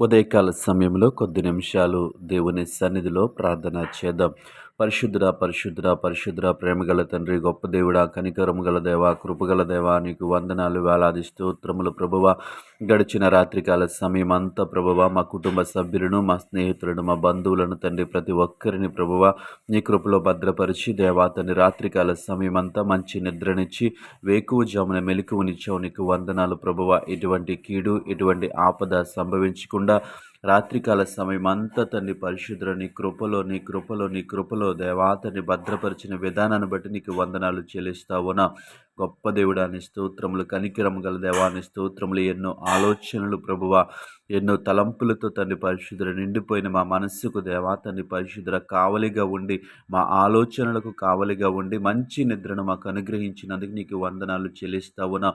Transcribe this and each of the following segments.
ఉదయకాల సమయంలో కొద్ది నిమిషాలు దేవుని సన్నిధిలో ప్రార్థన చేద్దాం. పరిశుద్ధుడ పరిశుద్ధుడ పరిశుద్ధుడ ప్రేమగల తండ్రి గొప్ప దేవుడా కనికరము గల దేవ కృపగల దేవ నీకు వందనాలు వేలాది స్తోత్రములు ప్రభువ. గడిచిన రాత్రికాల సమయం అంతా ప్రభువ మా కుటుంబ సభ్యులను మా స్నేహితులను మా బంధువులను తండ్రి ప్రతి ఒక్కరిని ప్రభువ నీ కృపలో భద్రపరిచి దేవా తండ్రి రాత్రికాల సమయం అంతా మంచి నిద్రనిచ్చి వేకువ జామున మెలకువనిచ్చావు నీకు వందనాలు ప్రభువ. ఇటువంటి కీడు ఇటువంటి ఆపద సంభవించకుండా రాత్రికాల సమయం అంతా తండ్రి పరిశుద్ధుల నీ కృపలో నీ కృపలో నీ కృపలో దేవాతని భద్రపరిచిన విధానాన్ని బట్టి నీకు వందనాలు చెల్లిస్తావునా గొప్ప దేవుడాని స్తోత్రములు కనికిరం గల దేవాని స్తోత్రములు ఎన్నో ఆలోచనలు ప్రభువ ఎన్నో తలంపులతో తండ్రి పరిశుద్ధులు నిండిపోయిన మా మనస్సుకు దేవా తండ్రి పరిశుద్ధుల కావలిగా ఉండి మా ఆలోచనలకు కావలిగా ఉండి మంచి నిద్రను మాకు అనుగ్రహించినందుకు నీకు వందనాలు చెల్లిస్తావునా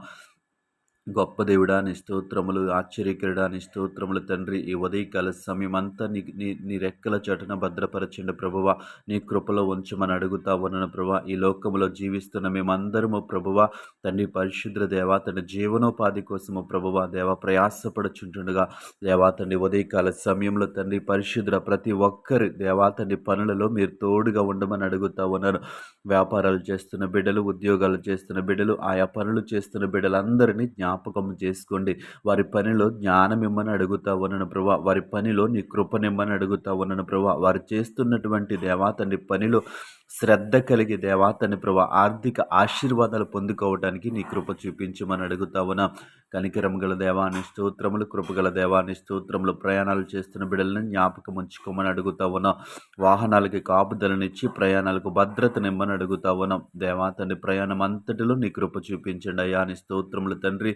గొప్ప దేవుడా నీ స్తోత్రములు ఆశ్చర్యకరడా స్తోత్రములు తండ్రి. ఈ ఉదయకాల సమయమంతా నీ నీ నీ రెక్కల చటన భద్రపరచండి ప్రభువ. నీ కృపలో ఉంచమని అడుగుతా ఉన్నాను ప్రభా ఈ లోకంలో జీవిస్తున్న మేమందరము ప్రభువ తండ్రి పరిశుద్ర దేవా తండ్రి జీవనోపాధి కోసము ప్రభువ దేవ ప్రయాసపడుచుంటుండగా దేవా తండ్రి ఉదయకాల సమయంలో తండ్రి పరిశుద్ర ప్రతి ఒక్కరి దేవా తండ్రి పనులలో మీరు తోడుగా ఉండమని అడుగుతా ఉన్నారు వ్యాపారాలు చేస్తున్న బిడ్డలు ఉద్యోగాలు చేస్తున్న బిడ్డలు ఆయా పనులు చేస్తున్న బిడ్డలందరినీ జ్ఞాపకం జ్ఞాపకం చేసుకోండి. వారి పనిలో జ్ఞానం ఇమ్మని అడుగుతా ఉన్నాను ప్రభా. వారి పనిలో నీ కృపనిమ్మని అడుగుతా ఉన్నాను ప్రభా. వారు చేస్తున్నటువంటి దేవాతని పనిలో శ్రద్ధ కలిగి దేవాతని ప్రభా. ఆర్థిక ఆశీర్వాదాలు పొందుకోవడానికి నీ కృప చూపించమని అడుగుతావునా కనికరం గల దేవాన్ని స్తోత్రములు కృపగల దేవాన్ని స్తోత్రములు ప్రయాణాలు చేస్తున్న బిడ్డలను జ్ఞాపకం ఉంచుకోమని అడుగుతా అడుగుతావునా వాహనాలకి కాపుదలనిచ్చి ప్రయాణాలకు భద్రతనిమ్మని అడుగుతావునా దేవాతని ప్రయాణం అంతటిలో నీ కృప చూపించండి అయ్యా. అని స్తోత్రములు తండ్రి.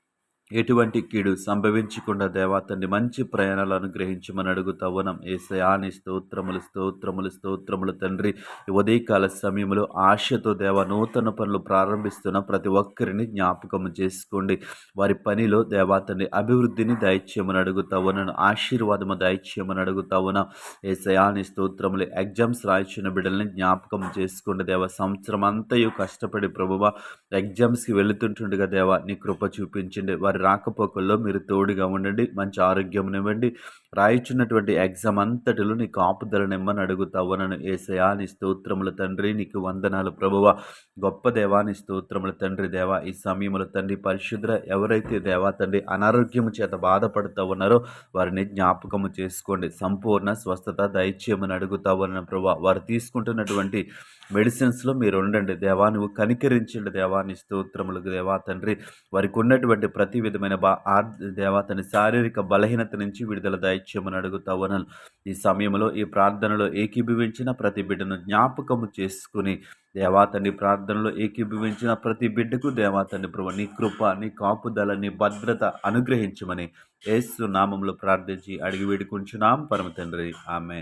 ఎటువంటి కీడు సంభవించకుండా దేవాతన్ని మంచి ప్రయాణాలు అనుగ్రహించమని అడుగుతా ఉన్నాం. ఏసయాని స్తోత్రములు స్తోత్రములు స్తోత్రములు తండ్రి. ఉదయకాల సమయంలో ఆశతో దేవ నూతన పనులు ప్రారంభిస్తున్న ప్రతి ఒక్కరిని జ్ఞాపకం చేసుకోండి. వారి పనిలో దేవాతండి అభివృద్ధిని దయచేయమని అడుగుతా ఉన్నాను ఆశీర్వాదము దయచేయమని అడుగుతా ఏ ఏసయాని స్తోత్రములు ఎగ్జామ్స్ రాయించిన బిడ్డల్ని జ్ఞాపకం చేసుకోండి. దేవ సంవత్సరం అంతయు కష్టపడి ప్రభువ ఎగ్జామ్స్కి వెళుతుంటుండగా దేవ నీ కృప చూపించండి. వారి రాకపోకల్లో మీరు తోడుగా ఉండండి మంచి ఆరోగ్యం ఇవ్వండి రాయిచున్నటువంటి ఎగ్జామ్ అంతటిలో నీ కాపుదల నిమ్మని అడుగుతావు నన్ను ఏసయా నీ స్తోత్రముల తండ్రి నీకు వందనాలు ప్రభువ. గొప్ప దేవాని స్తోత్రముల తండ్రి దేవా. ఈ సమయంలో తండ్రి పరిశుద్ర ఎవరైతే దేవా తండ్రి అనారోగ్యం చేత బాధపడుతూ ఉన్నారో వారిని జ్ఞాపకము చేసుకోండి. సంపూర్ణ స్వస్థత దయచేయమని అడుగుతావు అన్న ప్రభా వారు తీసుకుంటున్నటువంటి మెడిసిన్స్లో మీరు ఉండండి. దేవా నువ్వు కనికరించండి. దేవాని స్తోత్రములకు దేవా తండ్రి. వారికి ఉన్నటువంటి ప్రతి విధమైన బా తన శారీరక బలహీనత నుంచి విడుదల దయచేయమని అడుగుతా ఉన్నాను. ఈ సమయంలో ఈ ప్రార్థనలో ఏకీభవించిన ప్రతి బిడ్డను జ్ఞాపకము చేసుకుని దేవాతని ప్రార్థనలో ఏకీభవించిన ప్రతి బిడ్డకు దేవాతని ప్రభు నీ కృప నీ కాపుదల నీ భద్రత అనుగ్రహించమని ఏసు నామంలో ప్రార్థించి అడిగి వేడుకుంటున్నాం పరమ తండ్రి. ఆమె